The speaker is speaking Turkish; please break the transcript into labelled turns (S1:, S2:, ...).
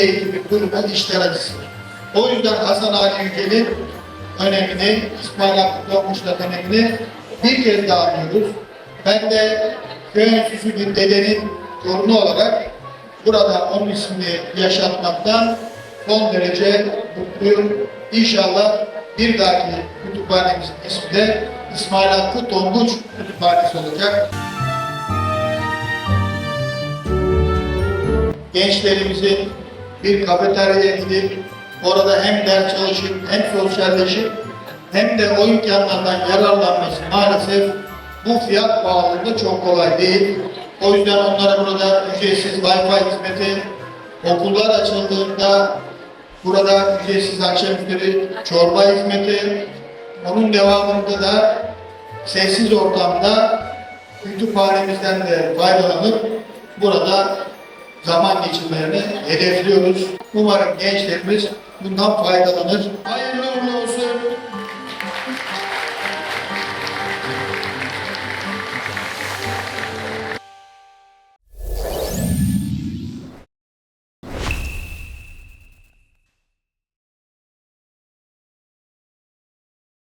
S1: Eğitimi kurumun işler acısıdır. O yüzden Hasan Ali Yücel'in önemini, İsmail Hakkı Doğmuş'la önemini bir kez daha anlıyoruz. Ben de köy enstitüsü bir dedenin torunu olarak burada onun ismini yaşatmaktan son derece mutluyum. İnşallah bir dahaki kütüphanemizin ismi de İsmail Hakkı Tonguç Kütüphanesi olacak. gençlerimizin bir kafeteryaya gidip orada hem ders çalışıp hem sosyalleşip hem de o imkanlardan yararlanması maalesef bu fiyat bağlamında çok kolay değil. O yüzden onlara burada ücretsiz Wi-Fi hizmeti, okullar açıldığında burada ücretsiz akşamüstleri çorba hizmeti, onun devamında da sessiz ortamda kütüphanemizden de faydalanıp burada zaman geçirmelerini hedefliyoruz. Umarım gençlerimiz bundan faydalanır. Hayırlı